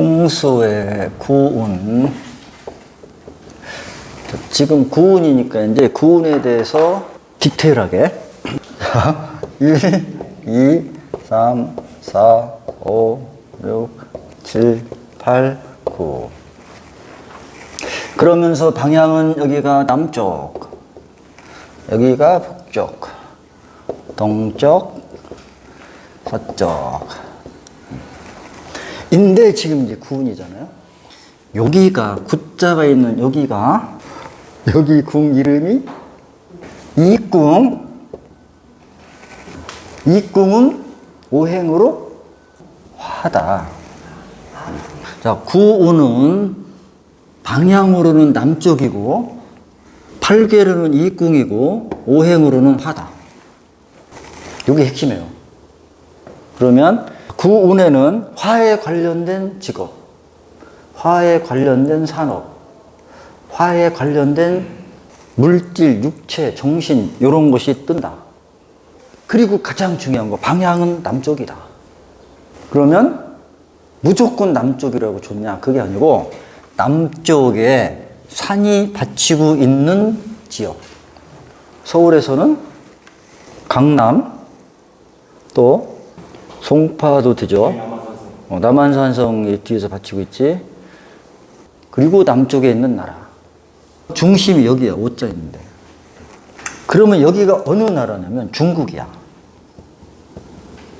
풍수의 구운. 자, 지금 구운이니까 이제 구운에 대해서 디테일하게. 1, 2, 3, 4, 5, 6, 7, 8, 9. 그러면서 방향은 여기가 남쪽, 여기가 북쪽, 동쪽, 서쪽. 인데 지금 이제 구운이잖아요. 여기가 구자가 있는 여기가 여기 궁 이름이 이궁. 이궁은 오행으로 화다. 자, 구운은 방향으로는 남쪽이고 팔계로는 이궁이고 오행으로는 화다. 이게 핵심이에요. 그러면 구운에는 화에 관련된 직업, 화에 관련된 산업, 화에 관련된 물질, 육체, 정신 이런 것이 뜬다. 그리고 가장 중요한 거 방향은 남쪽이다. 그러면 무조건 남쪽이라고 좋냐? 그게 아니고 남쪽에 산이 받치고 있는 지역. 서울에서는 강남 또 송파도 되죠. 어, 남한산성이 뒤에서 받치고 있지. 그리고 남쪽에 있는 나라. 중심이 여기야, 오자 있는데. 그러면 여기가 어느 나라냐면 중국이야.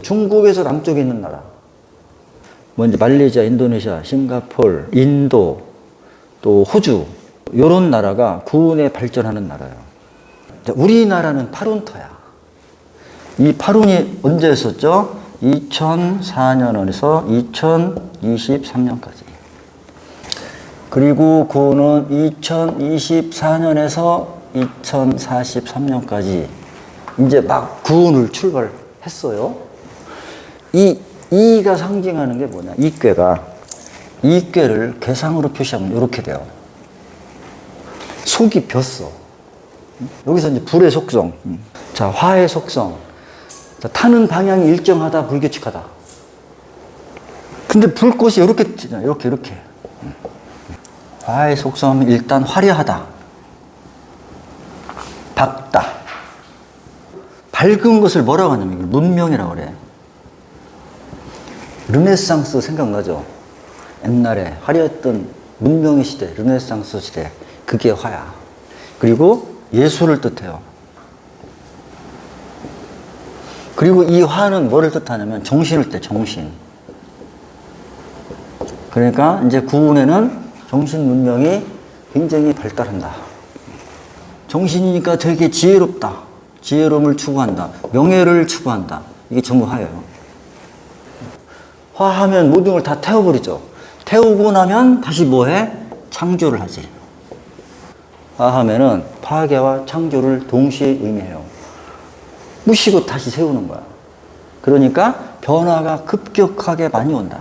중국에서 남쪽에 있는 나라. 먼저 말레이시아, 인도네시아, 싱가폴, 인도, 또 호주 이런 나라가 구운에 발전하는 나라예요. 자, 우리나라는 파룬터야. 이 파룬이 언제였었죠? 2004년에서 2023년까지. 그리고 구는 2024년에서 2043년까지 이제 막 구운을 출발했어요. 이 이가 상징하는 게 뭐냐? 이꾀가 이꾀를 개상으로 표시하면 이렇게 돼요. 속이 폈어. 여기서 이제 불의 속성, 자 화의 속성, 자, 타는 방향이 일정하다, 불규칙하다. 근데 불꽃이 이렇게 이렇게 이렇게. 화의 속성은 일단 화려하다, 밝다. 밝은 것을 뭐라고 하냐면 문명이라고 그래. 르네상스 생각나죠? 옛날에 화려했던 문명의 시대, 르네상스 시대, 그게 화야. 그리고 예술을 뜻해요. 그리고 이 화는 뭐를 뜻하냐면 정신을 뜻, 정신. 그러니까 이제 구운에는 정신 문명이 굉장히 발달한다. 정신이니까 되게 지혜롭다. 지혜로움을 추구한다. 명예를 추구한다. 이게 전부 화예요. 화하면 모든 걸 다 태워버리죠. 태우고 나면 다시 뭐해? 창조를 하지. 화하면은 파괴와 창조를 동시에 의미해요. 무시고 다시 세우는 거야. 그러니까 변화가 급격하게 많이 온다.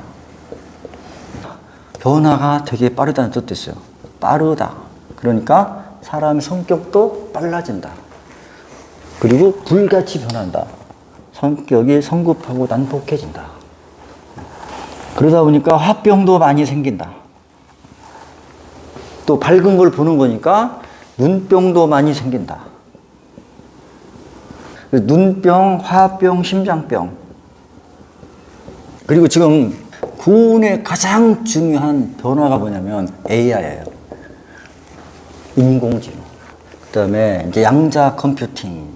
변화가 되게 빠르다는 뜻도 있어요. 빠르다. 그러니까 사람의 성격도 빨라진다. 그리고 불같이 변한다. 성격이 성급하고 난폭해진다. 그러다 보니까 화병도 많이 생긴다. 또 밝은 걸 보는 거니까 눈병도 많이 생긴다. 눈병, 화병, 심장병. 그리고 지금 구운의 가장 중요한 변화가 뭐냐면 AI예요. 인공지능. 그 다음에 이제 양자 컴퓨팅.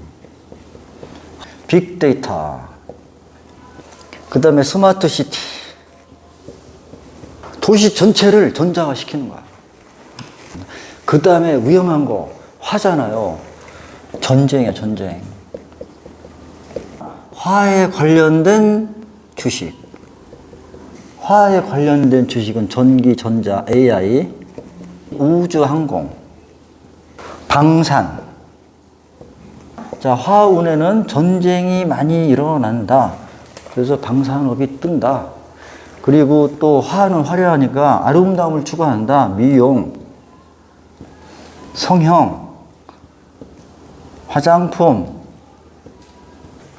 빅데이터. 그 다음에 스마트 시티. 도시 전체를 전자화 시키는 거야. 그 다음에 위험한 거, 화잖아요. 전쟁이야, 전쟁. 화에 관련된 주식. 화에 관련된 주식은 전기, 전자, AI, 우주 항공, 방산. 자, 화운에는 전쟁이 많이 일어난다. 그래서 방산업이 뜬다. 그리고 또 화는 화려하니까 아름다움을 추구한다. 미용, 성형, 화장품.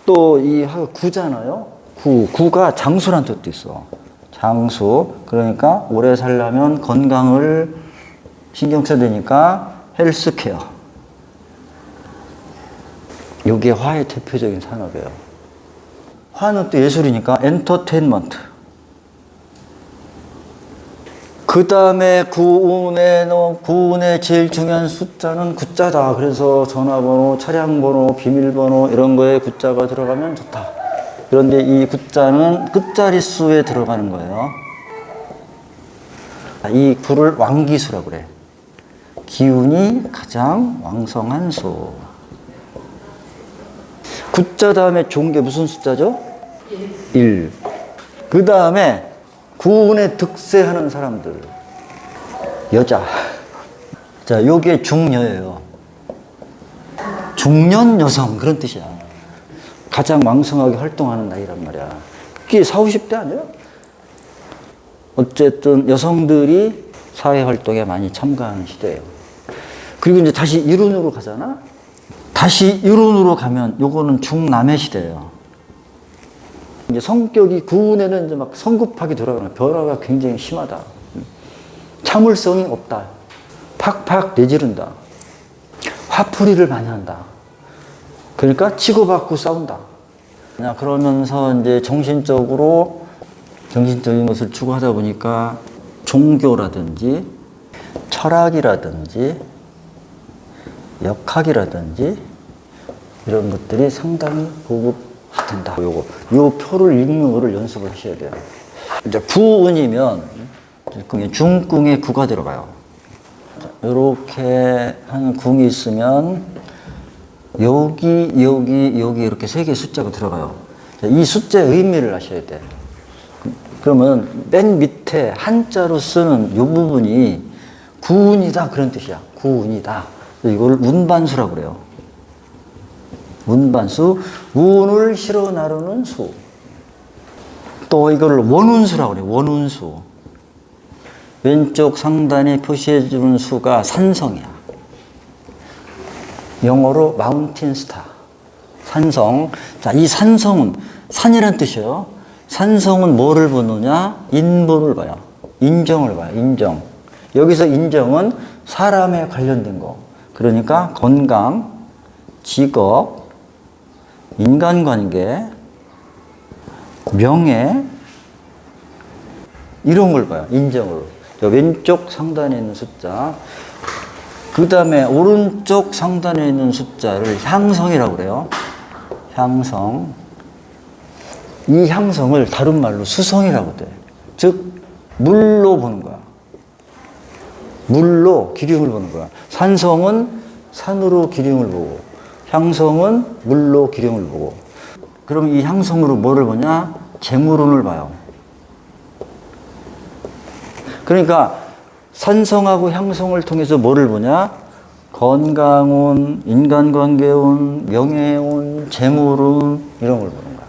또 이 구잖아요. 구. 구가 장수란 뜻도 있어. 장수. 그러니까 오래 살려면 건강을 신경 써야 되니까 헬스케어. 이게 화의 대표적인 산업이에요. 화는 또 예술이니까 엔터테인먼트. 그 다음에 구운의, 너- 구운의 제일 중요한 숫자는 구자다. 그래서 전화번호, 차량번호, 비밀번호 이런 거에 구자가 들어가면 좋다. 그런데 이 구자는 끝자리 수에 들어가는 거예요. 이 구를 왕기수라고 그래. 기운이 가장 왕성한 수. 구자 다음에 좋은 게 무슨 숫자죠? 1. 그 다음에 구운에 득세하는 사람들. 여자. 자, 요게 중녀예요. 중년 여성, 그런 뜻이야. 가장 왕성하게 활동하는 나이란 말이야. 그게 40, 50대 아니야? 어쨌든 여성들이 사회 활동에 많이 참가하는 시대예요. 그리고 이제 다시 이론으로 가잖아? 다시 이론으로 가면 요거는 중남의 시대예요. 이제 성격이 구운에는 이제 막 성급하게 돌아가는. 변화가 굉장히 심하다. 참을성이 없다. 팍팍 내지른다. 화풀이를 많이 한다. 그러니까 치고받고 싸운다. 그냥 그러면서 이제 정신적으로 정신적인 것을 추구하다 보니까 종교라든지 철학이라든지 역학이라든지 이런 것들이 상당히 고급화 된다. 요거 요 표를 읽는 거를 연습을 하셔야 돼요. 이제 구운이면 중궁에 구가 들어가요. 이렇게 한 궁이 있으면 여기 여기 여기 이렇게 세개 숫자가 들어가요. 자, 이 숫자의 의미를 아셔야 돼. 그러면 맨 밑에 한자로 쓰는 이 부분이 구운이다 그런 뜻이야. 구운이다. 이걸 운반수라고 그래요. 운반수, 운을 실어 나르는 수. 또 이걸 원운수라고 그래요. 원운수. 왼쪽 상단에 표시해 주는 수가 산성이야. 영어로 마운틴 스타. 산성. 자, 이 산성은 산이란 뜻이에요. 산성은 뭐를 보느냐? 인보를 봐요. 인정을 봐요. 인정. 여기서 인정은 사람에 관련된 거. 그러니까 건강, 직업, 인간관계, 명예, 이런 걸 봐요. 인정으로. 저 왼쪽 상단에 있는 숫자. 그 다음에 오른쪽 상단에 있는 숫자를 향성이라고 그래요. 향성. 이 향성을 다른 말로 수성이라고 돼. 즉, 물로 보는 거야. 물로 기륭을 보는 거야. 산성은 산으로 기륭을 보고, 향성은 물로 기륭을 보고. 그럼 이 향성으로 뭐를 보냐? 재물운을 봐요. 그러니까 산성하고 향성을 통해서 뭐를 보냐? 건강운, 인간관계운, 명예운, 재물운 이런 걸 보는 거야.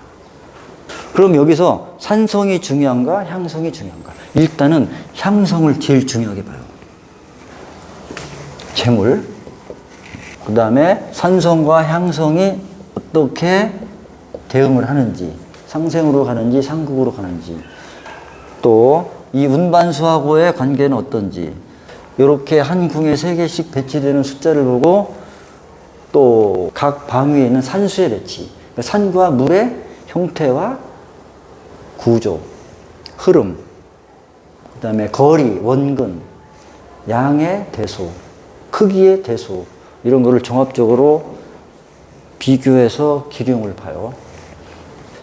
그럼 여기서 산성이 중요한가? 향성이 중요한가? 일단은 향성을 제일 중요하게 봐요. 재물. 그 다음에 산성과 향성이 어떻게 대응을 하는지, 상생으로 가는지, 상극으로 가는지, 또 이 운반수하고의 관계는 어떤지, 이렇게 한 궁에 세 개씩 배치되는 숫자를 보고 또 각 방 위에 있는 산수의 배치, 그러니까 산과 물의 형태와 구조, 흐름, 그 다음에 거리, 원근, 양의 대소, 크기의 대소, 이런 거를 종합적으로 비교해서 기륭을 봐요.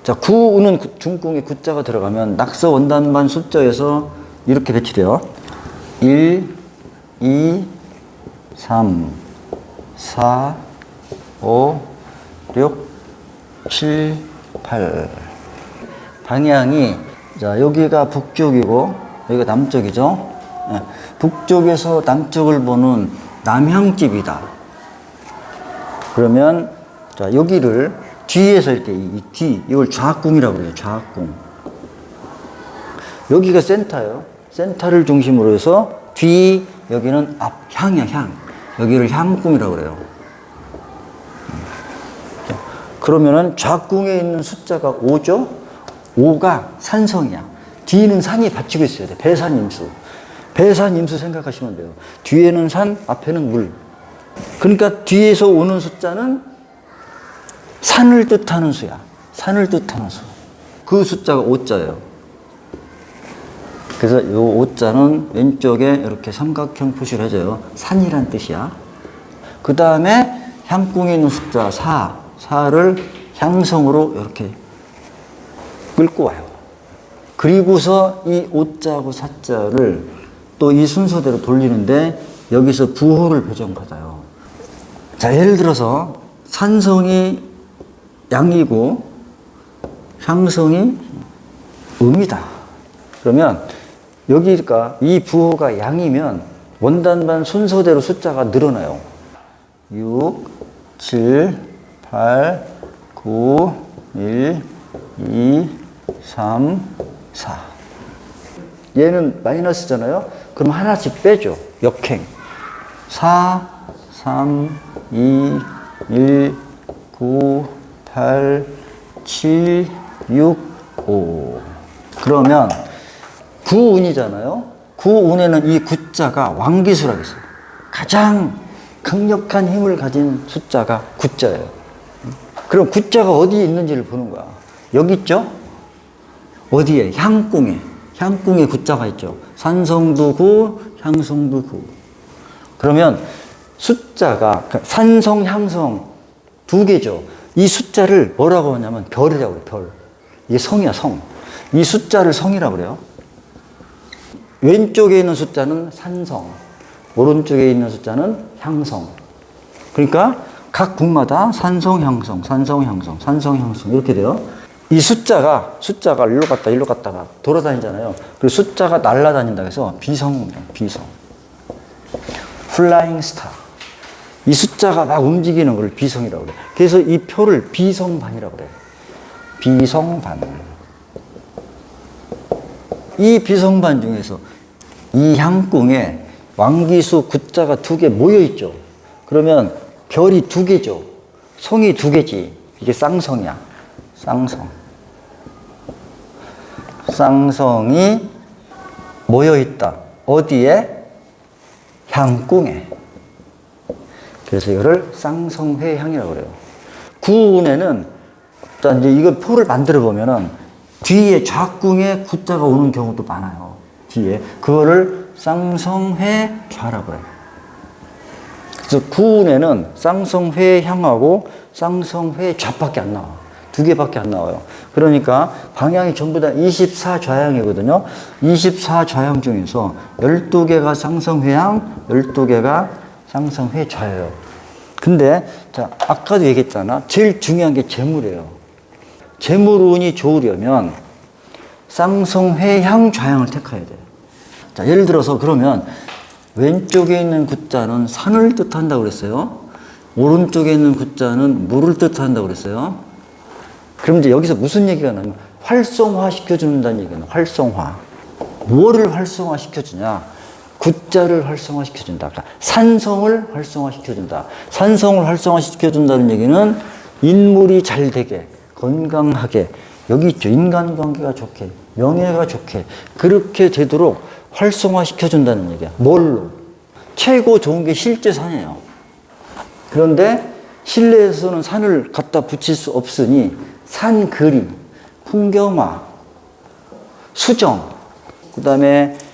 자, 구는 구- 중궁에 구자가 들어가면 낙서 원단반 숫자에서 이렇게 배치돼요. 1, 2, 3, 4, 5, 6, 7, 8. 방향이, 자, 여기가 북쪽이고, 여기가 남쪽이죠. 예, 북쪽에서 남쪽을 보는 남향집이다. 그러면, 자, 여기를 뒤에서 이렇게, 이, 이 뒤, 이걸 좌궁이라고 그래요. 좌궁. 여기가 센터예요. 센터를 중심으로 해서 뒤, 여기는 앞, 향이야, 향. 여기를 향궁이라고 그래요. 음. 그러면은 좌궁에 있는 숫자가 5죠? 5가 산성이야. 뒤는 산이 받치고 있어야 돼. 배산임수. 배산임수 생각하시면 돼요. 뒤에는 산, 앞에는 물. 그러니까 뒤에서 오는 숫자는 산을 뜻하는 수야. 산을 뜻하는 수. 그 숫자가 5자예요. 그래서 이 5자는 왼쪽에 이렇게 삼각형 표시를 해줘요. 산이란 뜻이야. 그 다음에 향궁에 있는 숫자 4, 4를 향성으로 이렇게 끌고 와요. 그리고서 이 5자하고 4자를 또 이 순서대로 돌리는데 여기서 부호를 배정받아요. 자, 예를 들어서 산성이 양이고 향성이 음이다. 그러면 여기가 이 부호가 양이면 원단반 순서대로 숫자가 늘어나요. 6, 7, 8, 9, 1, 2, 3, 4. 얘는 마이너스잖아요. 그럼 하나씩 빼죠. 역행. 4, 3, 2, 1, 9, 8, 7, 6, 5. 그러면 구운이잖아요. 구운에는 이 구자가 왕기수라고 했어요. 가장 강력한 힘을 가진 숫자가 구자예요. 그럼 구자가 어디에 있는지를 보는 거야. 여기 있죠? 어디에? 향궁에. 향궁에 구자가 있죠. 산성도 구, 향성도 구. 그러면 숫자가 그 산성, 향성 두 개죠. 이 숫자를 뭐라고 하냐면 별이라고 그래요. 별. 이게 성이야, 성. 이 숫자를 성이라고 그래요. 왼쪽에 있는 숫자는 산성, 오른쪽에 있는 숫자는 향성. 그러니까 각 국마다 산성, 향성, 산성, 향성, 산성, 향성 이렇게 돼요. 이 숫자가 숫자가 일로 갔다 일로 갔다가 돌아다니잖아요. 그 숫자가 날아다닌다 해서 비성입니다. 비성. 플라잉 스타. 이 숫자가 막 움직이는 걸 비성이라고 그래. 그래서 이 표를 비성반이라고 그래. 비성반. 이 비성반 중에서 이 향궁에 왕기수 구자가 두 개 모여 있죠. 그러면 별이 두 개죠. 성이 두 개지. 이게 쌍성이야. 쌍성. 쌍성이 모여 있다. 어디에? 향궁에. 그래서 이거를 쌍성회 향이라고 그래요. 구운에는 자 이제 이거 표를 만들어 보면은 뒤에 좌궁에 구자가 오는 경우도 많아요. 뒤에 그거를 쌍성회 좌라고 그래요. 그래서 구운에는 쌍성회 향하고 쌍성회 좌밖에 안 나와. 두 개밖에 안 나와요. 그러니까 방향이 전부 다 24좌향이거든요. 24좌향 중에서 12개가 쌍성회향, 12개가 쌍성회좌예요. 근데 자, 아까도 얘기했잖아. 제일 중요한 게 재물이에요. 재물운이 좋으려면 쌍성회 향 좌향을 택해야 돼. 자, 예를 들어서 그러면 왼쪽에 있는 구자는 산을 뜻한다고 그랬어요. 오른쪽에 있는 구자는 물을 뜻한다고 그랬어요. 그럼 이제 여기서 무슨 얘기가 나냐면 활성화 시켜준다는 얘기는 활성화. 뭐를 활성화 시켜주냐? 구자를 활성화 시켜준다. 그러니까 산성을 활성화 시켜준다. 산성을 활성화 시켜준다는 얘기는 인물이 잘 되게, 건강하게, 여기 있죠. 인간관계가 좋게, 명예가 좋게, 그렇게 되도록 활성화 시켜준다는 얘기야. 뭘로? 최고 좋은 게 실제 산이에요. 그런데 실내에서는 산을 갖다 붙일 수 없으니 산 그림, 풍경화, 수정, 그 다음에 벽,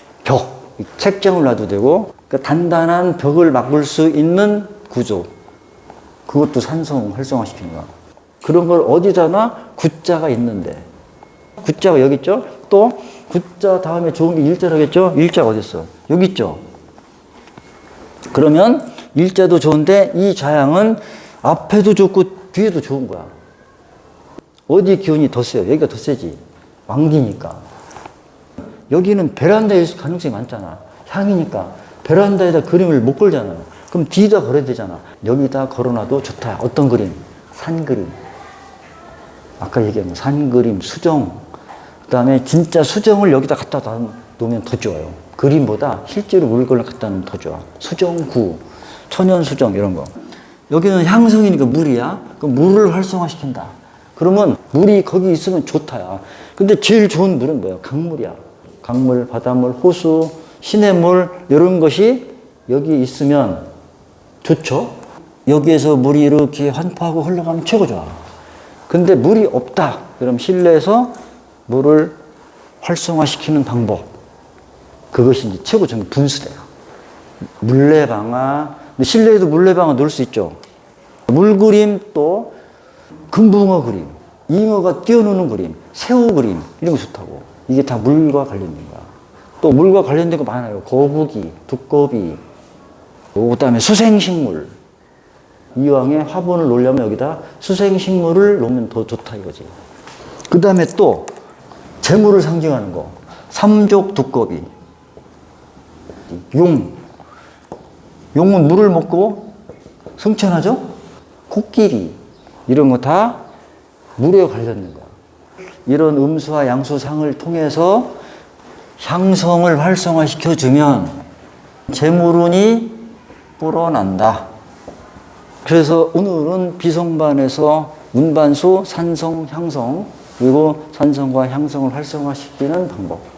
책장을 놔도 되고, 그러니까 단단한 벽을 막을 수 있는 구조. 그것도 산성 활성화시키는 거야. 그런 걸 어디다나 구자가 있는데. 구자가 여기 있죠? 또 구자 다음에 좋은 게 일자라겠죠? 일자가 어디 있어? 여기 있죠? 그러면 일자도 좋은데 이 좌향은 앞에도 좋고 뒤에도 좋은 거야. 어디 기운이 더 세요? 여기가 더 세지. 왕기니까. 여기는 베란다에 있을 가능성이 많잖아. 향이니까. 베란다에다 그림을 못 걸잖아요. 그럼 뒤에다 걸어야 되잖아. 여기다 걸어놔도 좋다. 어떤 그림? 산 그림. 아까 얘기한 산 그림, 수정. 그 다음에 진짜 수정을 여기다 갖다 놓으면 더 좋아요. 그림보다 실제로 물건을 갖다 놓으면 더 좋아. 수정구, 천연 수정 이런 거. 여기는 향성이니까 물이야. 그 물을 활성화시킨다. 그러면 물이 거기 있으면 좋다야. 근데 제일 좋은 물은 뭐야? 강물이야. 강물, 바닷물, 호수, 시냇물 이런 것이 여기 있으면 좋죠. 여기에서 물이 이렇게 환포하고 흘러가면 최고 좋아. 근데 물이 없다. 그럼 실내에서 물을 활성화시키는 방법. 그것이 이제 최고 정 분수대요. 물레방아. 실내에도 물레방아 놓을 수 있죠. 물그림 또 금붕어 그림, 잉어가 뛰어노는 그림, 새우 그림 이런 거 좋다고. 이게 다 물과 관련된 거야. 또 물과 관련된 거 많아요. 거북이, 두꺼비, 그 다음에 수생식물. 이왕에 화분을 놓으려면 여기다 수생식물을 놓으면 더 좋다 이거지. 그 다음에 또 재물을 상징하는 거. 삼족 두꺼비. 용. 용은 물을 먹고 성천하죠? 코끼리. 이런 거 다 물에 관련된 거야. 이런 음수와 양수상을 통해서 향성을 활성화시켜주면 재물운이 불어난다. 그래서 오늘은 비성반에서 운반수 산성, 향성, 그리고 산성과 향성을 활성화시키는 방법.